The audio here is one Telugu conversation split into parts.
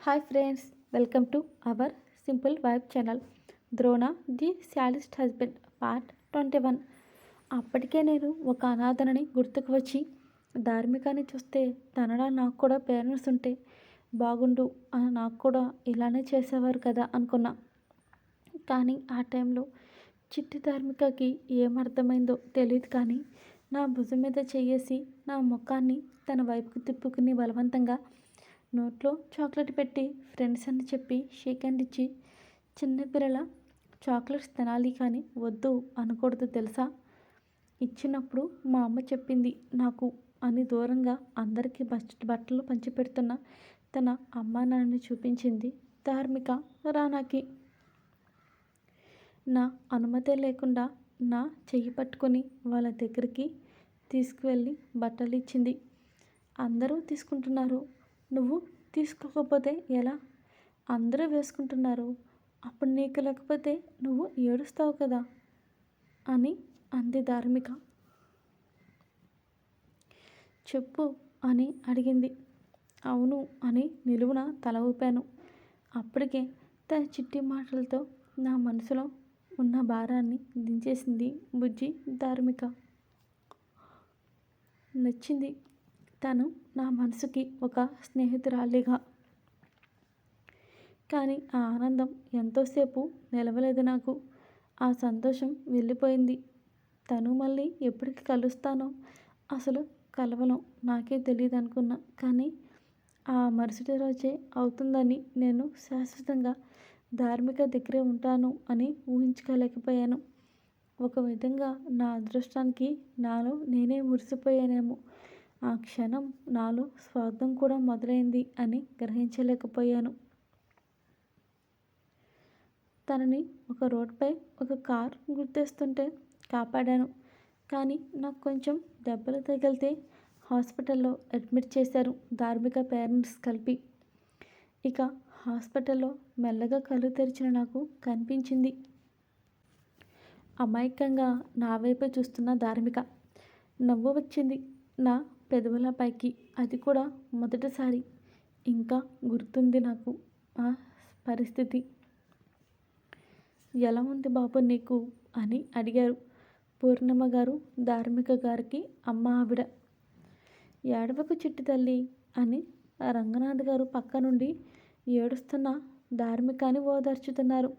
Hi friends welcome to our simple vibe channel. Drona the శాలిస్ట్ husband part twenty one. అప్పటికే నేను ఒక అనాథనని గుర్తుకు వచ్చి ధార్మికాన్ని చూస్తే తనడా నాకు కూడా పేరెంట్స్ ఉంటే బాగుండు అని నాకు కూడా ఇలానే చేసేవారు కదా అనుకున్నా. కానీ ఆ టైంలో చిట్టి ధార్మికకి ఏమర్థమైందో తెలియదు కానీ నా భుజం మీద చేయేసి నా ముఖాన్ని తన వైపుకు తిప్పుకుని బలవంతంగా నోట్లో చాక్లెట్ పెట్టి ఫ్రెండ్స్ అని చెప్పి షేక్ హ్యాండ్ ఇచ్చి చిన్నపిల్లల చాక్లెట్స్ తినాలి కానీ వద్దు అనకూడదు తెలుసా? ఇచ్చినప్పుడు మా అమ్మ చెప్పింది నాకు అని దూరంగా అందరికీ బస్ బట్టలు పంచిపెడుతున్న తన అమ్మా నాన్నని చూపించింది ధార్మిక రానాకి నా అనుమతే లేకుండా నా చెయ్యి పట్టుకొని వాళ్ళ దగ్గరికి తీసుకువెళ్ళి బట్టలు ఇచ్చింది. అందరూ తీసుకుంటున్నారు. నువ్వు తీసుకోకపోతే ఎలా? అందరూ వేసుకుంటున్నారు. అప్పుడు నీకు లేకపోతే నువ్వు ఏడుస్తావు కదా? అని అంది ధార్మిక. చెప్పు అని అడిగింది. అవును అని నిలువున తల ఊపాను. అప్పటికే తన చిట్టి మాటలతో నా మనసులో ఉన్న భారాన్ని దించేసింది బుజ్జి ధార్మిక. నచ్చింది. తను నా మనసుకి ఒక స్నేహితురాలిగా. కానీ ఆ ఆనందం ఎంతోసేపు నిలవలేదు నాకు. ఆ సంతోషం వెళ్ళిపోయింది. తను మళ్ళీ ఎప్పటికి కలుస్తానో అసలు కలవను నాకే తెలియదు అనుకున్నా కానీ ఆ మరుసటి రోజే అవుతుందని నేను శాశ్వతంగా ధార్మిక దగ్గరే ఉంటాను అని ఊహించుకోలేకపోయాను. ఒక విధంగా నా అదృష్టానికి నాలో నేనే మురిసిపోయానేమో. ఆ క్షణం నాలో స్వార్థం కూడా మొదలైంది అని గ్రహించలేకపోయాను. తనని ఒక రోడ్పై ఒక కార్ గుర్తేస్తుంటే కాపాడాను. కానీ నాకు కొంచెం దెబ్బలు తగిలితే హాస్పిటల్లో అడ్మిట్ చేశారు ధార్మిక పేరెంట్స్ కలిపి. ఇక హాస్పిటల్లో మెల్లగా కళ్ళు తెరిచిన నాకు కనిపించింది. అమాయకంగా నా వైపే చూస్తున్న ధార్మిక. నవ్వు వచ్చింది. నా పెదవుల పైకి. అది కూడా మొదటిసారి. ఇంకా గుర్తుంది నాకు ఆ పరిస్థితి. ఎలా ఉంది బాబు నీకు? అని అడిగారు పూర్ణిమ గారు ధార్మిక గారికి. అమ్మ ఆవిడ. ఏడవకు చిట్టి తల్లి అని రంగనాథ్ గారు పక్క నుండి ఏడుస్తున్న ధార్మికాన్ని ఓదార్చుతున్నారు.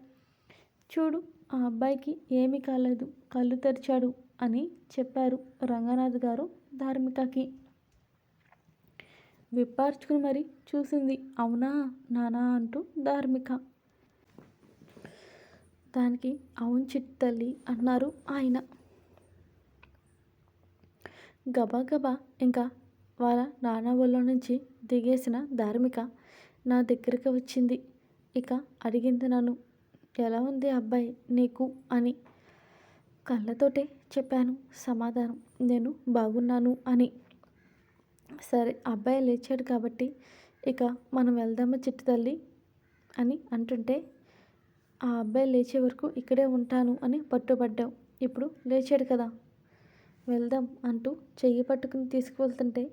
చూడు ఆ అబ్బాయికి ఏమీ కాలేదు. కళ్ళు తెరిచాడు అని చెప్పారు రంగనాథ్ గారు ధార్మికకి. విప్పార్చుకుని మరి చూసింది. అవునా నానా అంటూ ధార్మిక. దానికి అవును చిట్టి తల్లి అన్నారు ఆయన. గబా గబా ఇంకా వాళ్ళ నాన్న ఒళ్ళో నుంచి దిగేసిన ధార్మిక నా దగ్గరికి వచ్చింది. ఇక అడిగింది నన్ను. ఎలా ఉంది అబ్బాయి నీకు అని కళ్ళతోటే చెప్పాను. సమాధానం నేను బాగున్నాను అని. సరే అబ్బాయి లేచాడు కాబట్టి ఇక మనం వెళ్దామా చిట్టు తల్లి అని అంటుంటే ఆ అబ్బాయి లేచే వరకు ఇక్కడే ఉంటాను అని పట్టుబడ్డావు. ఇప్పుడు లేచాడు కదా. వెళ్దాం అంటూ చెయ్యి పట్టుకుని తీసుకువెళ్తుంటే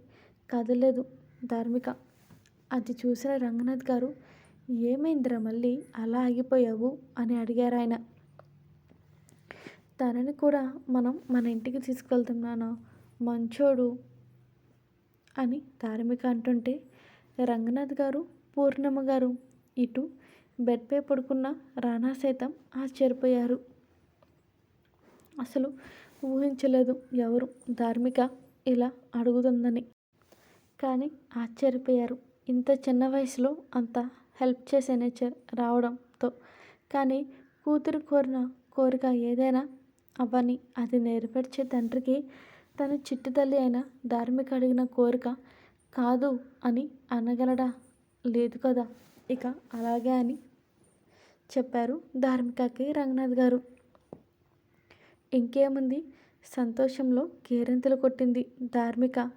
కదలేదు ధార్మిక. అది చూసిన రంగనాథ్ గారు ఏమైందిరా మళ్ళీ? అలా ఆగిపోయావు? అని అడిగారు ఆయన. తనని కూడా మనం మన ఇంటికి తీసుకెళ్తున్నాను మంచోడు అని ధార్మిక అంటుంటే రంగనాథ్ గారు పూర్ణమ్మ గారు ఇటు బెడ్పై పడుకున్న రానా సైతం ఆశ్చర్యపోయారు. అసలు ఊహించలేదు ఎవరు ధార్మిక ఇలా అడుగుతుందని. కానీ ఆశ్చర్యపోయారు. ఇంత చిన్న వయసులో అంత హెల్ప్ చేసే నేచర్ రావడంతో. కానీ కూతురు కోరిన కోరిక ఏదైనా అవ్వని అది నెరవేర్చే తండ్రికి తన చిట్టి తల్లి అయిన ధార్మిక అడిగిన కోరిక కాదు అని అనగలడా? లేదు కదా? ఇక అలాగే అని చెప్పారు ధార్మికకి రంగనాథ్ గారు. ఇంకేముంది? సంతోషంలో కేరింతలు కొట్టింది ధార్మిక.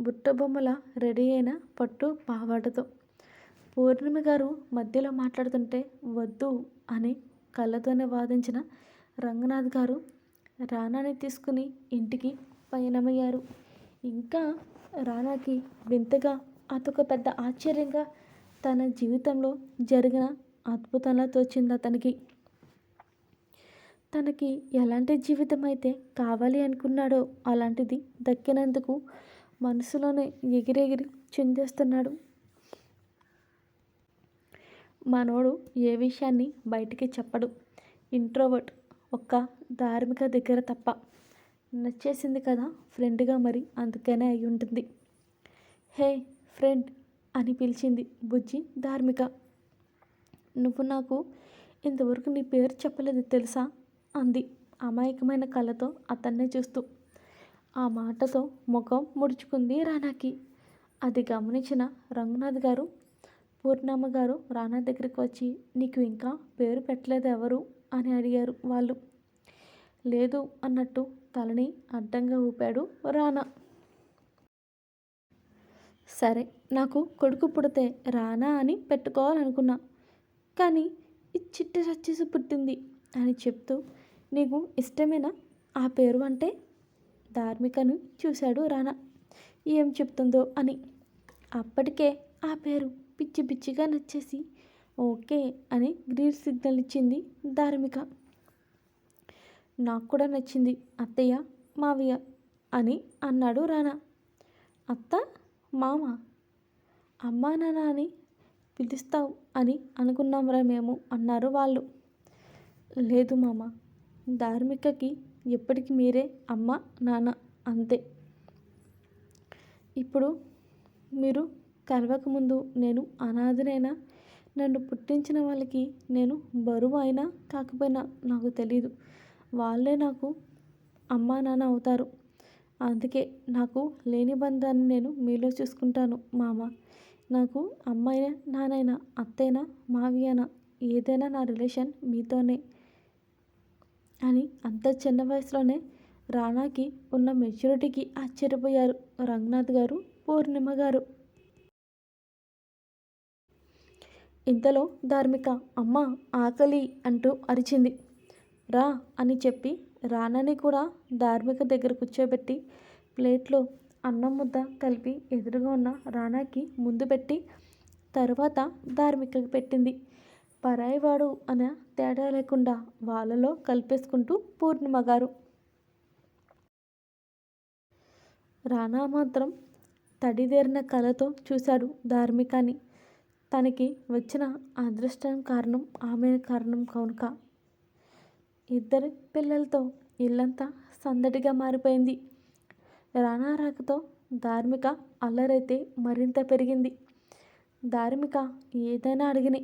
బుట్టబొమ్మల రెడీ అయిన పట్టు పావాడతో పూర్ణిమ గారు మధ్యలో మాట్లాడుతుంటే వద్దు అని కళ్ళతోనే వాదించిన రంగనాథ్ గారు రానాని తీసుకుని ఇంటికి పయనమయ్యారు. ఇంకా రానాకి వింతగా అదొక పెద్ద ఆశ్చర్యంగా తన జీవితంలో జరిగిన అద్భుతంలా తోచింది అతనికి. తనకి ఎలాంటి జీవితం అయితే కావాలి అనుకున్నాడో అలాంటిది దక్కినందుకు మనసులోనే ఎగిరెగిరి చిందేస్తున్నాడు. మనోడు ఏ విషయాన్ని బయటికి చెప్పడు. ఇంట్రోవర్ట్ ఒక్క ధార్మిక దగ్గర తప్ప. నచ్చేసింది కదా ఫ్రెండ్గా మరి అందుకనే అయి ఉంటుంది హే ఫ్రెండ్ అని పిలిచింది బుజ్జి ధార్మిక. నువ్వు నాకు ఇంతవరకు నీ పేరు చెప్పలేదు తెలుసా? అంది అమాయకమైన కళ్ళతో అతన్నే చూస్తూ. ఆ మాటతో ముఖం ముడుచుకుంది రానాకి. అది గమనించిన రంగనాథ్ గారు పూర్ణమ్మ గారు రానా దగ్గరికి వచ్చి నీకు ఇంకా పేరు పెట్టలేదు ఎవరు? అని అడిగారు వాళ్ళు. లేదు అన్నట్టు తలని అడ్డంగా ఊపాడు రానా. సరే నాకు కొడుకు పుడితే రానా అని పెట్టుకోవాలనుకున్నా కానీ ఈ చిట్ట చచ్చేసి పుట్టింది అని చెప్తూ నీకు ఇష్టమేనా? ఆ పేరు అంటే ధార్మికను చూశాడు రానా. ఏం చెప్తుందో అని. అప్పటికే ఆ పేరు పిచ్చి పిచ్చిగా నచ్చేసి ఓకే అని గ్రీన్ సిగ్నల్ ఇచ్చింది ధార్మిక. నాకు కూడా నచ్చింది అత్తయ్య మావయ్య అని అన్నాడు రానా. అత్త మామ అమ్మా నాన్న అని పిలుస్తావు అని అనుకున్నాంరా మేము అన్నారు వాళ్ళు. లేదు మామ ధార్మికకి ఎప్పటికీ మీరే అమ్మ నాన్న అంతే. ఇప్పుడు మీరు కలవకముందు నేను అనాథనైనా నన్ను పుట్టించిన వాళ్ళకి నేను బరువు అయినా కాకపోయినా నాకు తెలియదు వాళ్ళే నాకు అమ్మా నాన్న అవుతారు. అందుకే నాకు లేని బంధాన్ని నేను మీలో చూసుకుంటాను మామ. నాకు అమ్మాయినా నానైనా అత్తైనా మావయ్యనా ఏదైనా నా రిలేషన్ మీతోనే అని అంత చిన్న వయసులోనే రానాకి ఉన్న మెచ్యూరిటీకి ఆశ్చర్యపోయారు రంగనాథ్ గారు పూర్ణిమ గారు. ఇంతలో ధార్మిక అమ్మ ఆకలి అంటూ అరిచింది. రా అని చెప్పి రానని కూడా ధార్మిక దగ్గర కూర్చోబెట్టి ప్లేట్లో అన్నం ముద్ద కలిపి ఎదురుగా ఉన్న రానాకి ముందు పెట్టి తరువాత ధార్మికకి పెట్టింది. పరాయివాడు అనే తేడా లేకుండా వాళ్ళలో కలిపేసుకుంటూ పూర్ణిమ గారు రానా మాత్రం తడిదేరిన కళతో చూశాడు ధార్మికాని. తనకి వచ్చిన అదృష్టం కారణం ఆమె కారణం కనుక. ఇద్దరు పిల్లలతో ఇల్లంతా సందడిగా మారిపోయింది. రానా రాకతో ధార్మిక అల్లరైతే మరింత పెరిగింది. ధార్మిక ఏదైనా అడిగిని.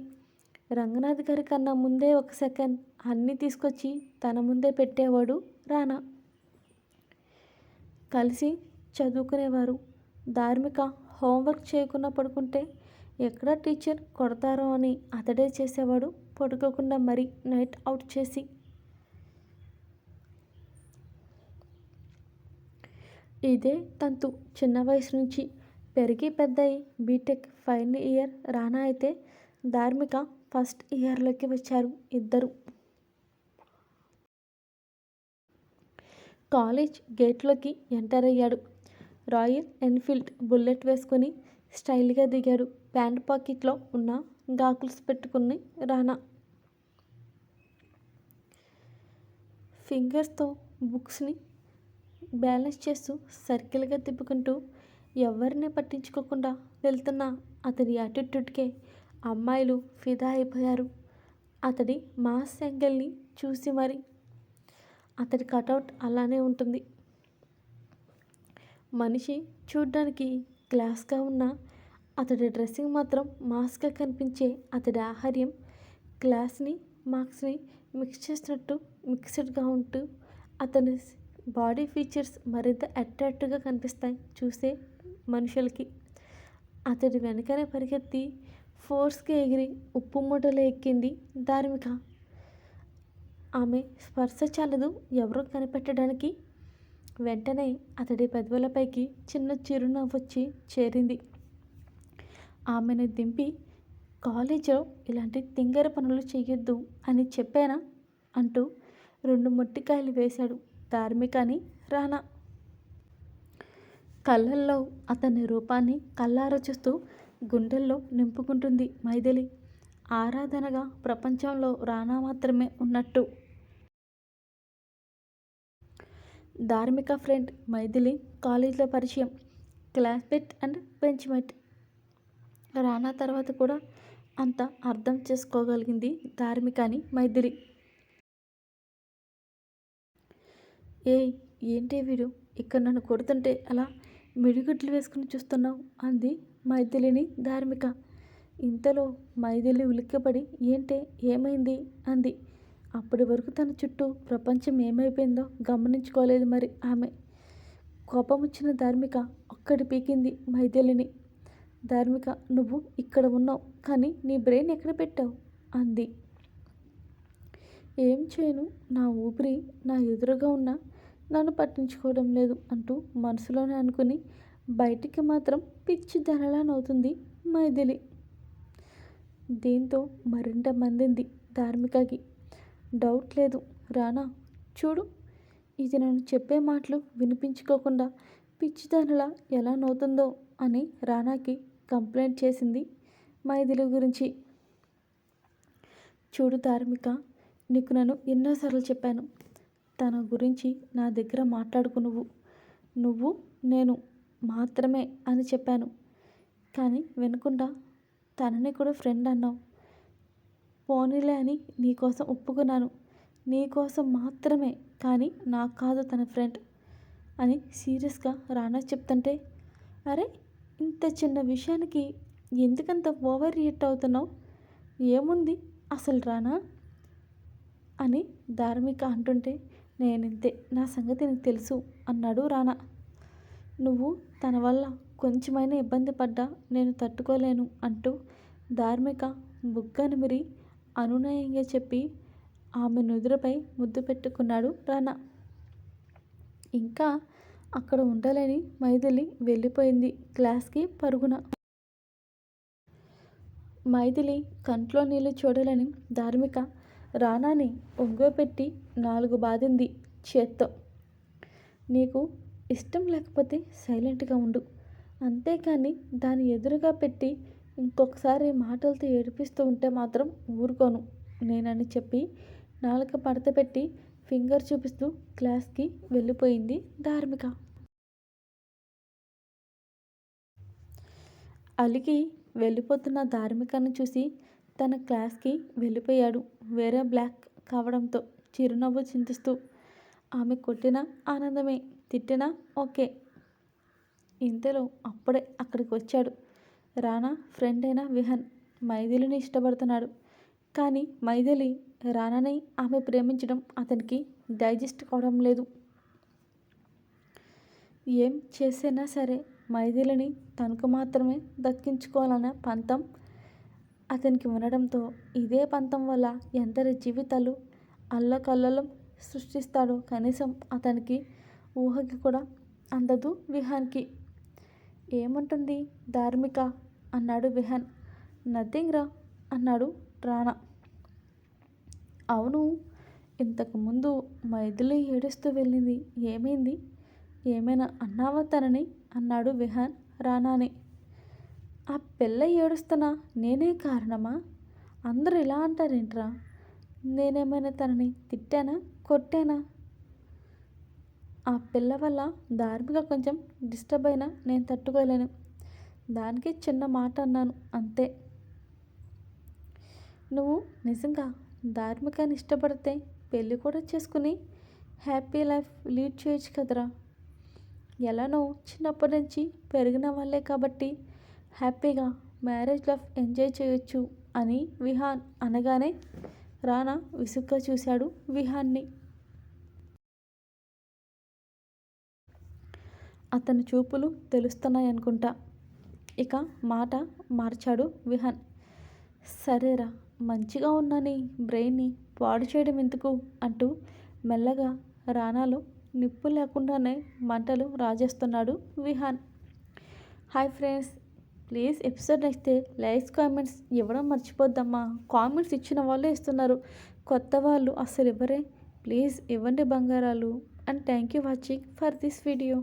రంగనాథ్ గారి కన్నా ముందే ఒక సెకండ్ అన్నీ తీసుకొచ్చి తన ముందే పెట్టేవాడు రానా కలిసి చదువుకునేవారు. ధార్మిక హోంవర్క్ చేయకుండా పడుకుంటే ఎక్కడ టీచర్ కొడతారో అని అతడే చేసేవాడు పడుకోకుండా మరి నైట్ అవుట్ చేసి. ఇదే తంతు చిన్న వయసు నుంచి పెరిగి పెద్దయి బీటెక్ ఫైనల్ ఇయర్ రానా అయితే ధార్మిక ఫస్ట్ ఇయర్లోకి వచ్చారు ఇద్దరు. కాలేజ్ గేట్లోకి ఎంటర్ అయ్యాడు. రాయల్ ఎన్ఫీల్డ్ బుల్లెట్ వేసుకొని స్టైల్గా దిగాడు. ప్యాంట్ పాకెట్లో ఉన్న గాకుల్స్ పెట్టుకుని రానా. ఫింగర్స్తో బుక్స్ని బ్యాలెన్స్ చేస్తూ సర్కిల్గా తిప్పుకుంటూ ఎవరిని పట్టించుకోకుండా వెళ్తున్న అతడి యాటిట్యూడ్కే అమ్మాయిలు ఫిదా అయిపోయారు. అతడి మాస్ యాంగిల్ని చూసి మరి అతడి కటౌట్ అలానే ఉంటుంది. మనిషి చూడ్డానికి క్లాస్గా ఉన్న అతడి డ్రెస్సింగ్ మాత్రం మాస్గా కనిపించే అతడి ఆహార్యం క్లాస్ని మార్క్స్ని మిక్స్ చేసినట్టు మిక్స్డ్గా ఉంటూ అతని బాడీ ఫీచర్స్ మరింత అట్రాక్టివ్గా కనిపిస్తాయి చూసే మనుషులకి. అతడి వెనకనే పరిగెత్తి ఫోర్స్కి ఎగిరి ఉప్పు మూటలో ఎక్కింది ధార్మిక. ఆమె స్పర్శ చాలదు ఎవరో కనిపెట్టడానికి వెంటనే అతడి పెదవులపైకి చిన్న చిరునవ్వు వచ్చి చేరింది. ఆమెను దింపి కాలేజీలో ఇలాంటి తింగర పనులు చేయొద్దు అని చెప్పానా? అంటూ రెండు మొట్టికాయలు వేశాడు ధార్మికని రానా. కళ్ళల్లో అతని రూపాన్ని కళ్ళార చూస్తూ గుండెల్లో నింపుకుంటుంది మైథిలి. ఆరాధనగా ప్రపంచంలో రానా మాత్రమే ఉన్నట్టు ధార్మిక ఫ్రెండ్ మైథిలి కాలేజీలో పరిచయం. Classmate and బెంచ్మేట్. రానా తర్వాత కూడా అంత అర్థం చేసుకోగలిగింది ధార్మిక అని మైథిలి. ఏ ఏంటి వీడు? ఇక్కడ నన్ను కొడుతుంటే అలా మిడిగుడ్లు వేసుకుని చూస్తున్నావు అంది మైథిలిని ధార్మిక. ఇంతలో మైథిలి ఉలిక్కపడి ఏంటే ఏమైంది? అంది. అప్పటి వరకు తన చుట్టూ ప్రపంచం ఏమైపోయిందో గమనించుకోలేదు మరి ఆమె. కోపం వచ్చిన ధార్మిక ఒక్కడి పీకింది మైథిలిని. ధార్మిక నువ్వు ఇక్కడ ఉన్నావు కానీ నీ బ్రెయిన్ ఎక్కడ పెట్టావు? అంది. ఏం చేయను నా ఊపిరి నా ఎదురుగా ఉన్న నన్ను పట్టించుకోవడం లేదు అంటూ మనసులోనే అనుకుని బయటికి మాత్రం పిచ్చి ధనలానవుతుంది మైథిలి. దీంతో మరింత మందింది ధార్మికకి. డౌట్ లేదు. రానా చూడు ఇది నన్ను చెప్పే మాటలు వినిపించుకోకుండా పిచ్చిదానిలా ఎలా నవ్వుతుందో అని రానాకి కంప్లైంట్ చేసింది మైథిలి గురించి. చూడు ధార్మిక నీకు నన్ను ఎన్నోసార్లు చెప్పాను. తన గురించి నా దగ్గర మాట్లాడుకు నువ్వు. నువ్వు నేను మాత్రమే అని చెప్పాను. కానీ వినకుండా తనని కూడా ఫ్రెండ్ అన్నావు. పోనీలే అని నీకోసం ఒప్పుకున్నాను. నీకోసం మాత్రమే కానీ నాకు కాదు తన ఫ్రెండ్ అని సీరియస్గా రానా చెప్తుంటే అరే ఇంత చిన్న విషయానికి ఎందుకంత ఓవర్ రియాక్ట్ అవుతున్నావు? ఏముంది అసలు రానా? అని ధార్మిక అంటుంటే నేనింతే నా సంగతి నీకు తెలుసు అన్నాడు రానా. నువ్వు తన వల్ల కొంచెమైనా ఇబ్బంది పడ్డా నేను తట్టుకోలేను అంటూ ధార్మిక బుగ్గనిమిరి అనునయంగా చెప్పి ఆమె నుదురుపై ముద్దు పెట్టుకున్నాడు రానా. ఇంకా అక్కడ ఉండలేని మైథిలి వెళ్ళిపోయింది క్లాస్కి పరుగున. మైథిలి కంట్లో నీళ్ళు చూడలేని ధార్మిక రాణాని ఒంగోపెట్టి నాలుగు బాధింది చేత్తో. నీకు ఇష్టం లేకపోతే సైలెంట్గా ఉండు. అంతేకాని దాన్ని ఎదురుగా పెట్టి ఇంకొకసారి మాటలతో ఏడిపిస్తూ ఉంటే మాత్రం ఊరుకోను. నేనని చెప్పి నాలుక పడత పెట్టి ఫింగర్ చూపిస్తూ క్లాస్కి వెళ్ళిపోయింది ధార్మిక. అలికి వెళ్ళిపోతున్న ధార్మికను చూసి తన క్లాస్కి వెళ్ళిపోయాడు వేరే బ్లాక్ కావడంతో చిరునవ్వు చింతిస్తూ. ఆమె కొట్టిన ఆనందమే తిట్టినా ఓకే. ఇంతలో అప్పుడే అక్కడికి వచ్చాడు. రానా ఫ్రెండ్ అయిన విహన్ మైథిలిని ఇష్టపడుతున్నాడు. కానీ మైథిలి రానాని ఆమె ప్రేమించడం అతనికి డైజెస్ట్ కావడం లేదు. ఏం చేసినా సరే మైథిలిని తనకు మాత్రమే దక్కించుకోవాలన్న పంతం అతనికి ఉండడంతో ఇదే పంతం వల్ల ఎందరి జీవితాలు అల్లకల్లలం సృష్టిస్తాడో కనీసం అతనికి ఊహకి కూడా అందదు విహాన్కి. ఏముంటుంది ధార్మిక అన్నాడు విహాన్. నథింగ్ రా అన్నాడు రానా అవును ఇంతకుముందు మైథిలి ఏడుస్తూ వెళ్ళింది. ఏమైంది? ఏమైనా అన్నావా తనని? అన్నాడు విహాన్ రానాని ఆ పిల్ల ఏడుస్తున్నా నేనే కారణమా? అందరూ ఇలా అంటారేంట్రా? నేనేమైనా తనని తిట్టానా కొట్టానా? ఆ పిల్ల వల్ల ధార్మిక కొంచెం డిస్టర్బ్ అయినా నేను తట్టుకోలేను. దానికి చిన్న మాట అన్నాను అంతే. నువ్వు నిజంగా ధార్మికాన్ని ఇష్టపడితే పెళ్ళి కూడా చేసుకుని హ్యాపీ లైఫ్ లీడ్ చేయొచ్చు కదరా. ఎలానో చిన్నప్పటి నుంచి పెరిగిన వాళ్ళే కాబట్టి హ్యాపీగా మ్యారేజ్ లైఫ్ ఎంజాయ్ చేయొచ్చు అని విహాన్ అనగానే రానా విసుగ్గా చూశాడు విహాన్ని. అతని చూపులు తెలుస్తున్నాయనుకుంటా. ఇక మాట మార్చాడు విహాన్. సరేరా మంచిగా ఉన్నని బ్రెయిన్ని పాడు చేయడం ఎందుకు? అంటూ మెల్లగా రానాలో నిప్పు లేకుండానే మంటలు రాజేస్తున్నాడు Vihaan. Hi friends please episode నచ్చితే లైక్స్ కామెంట్స్ ఇవ్వడం మర్చిపోద్దమ్మా. కామెంట్స్ ఇచ్చిన వాళ్ళే ఇస్తున్నారు. కొత్త వాళ్ళు అస్సలు ఇవ్వరే ప్లీజ్ ఇవ్వండి బంగారాలు. And thank you watching for this video.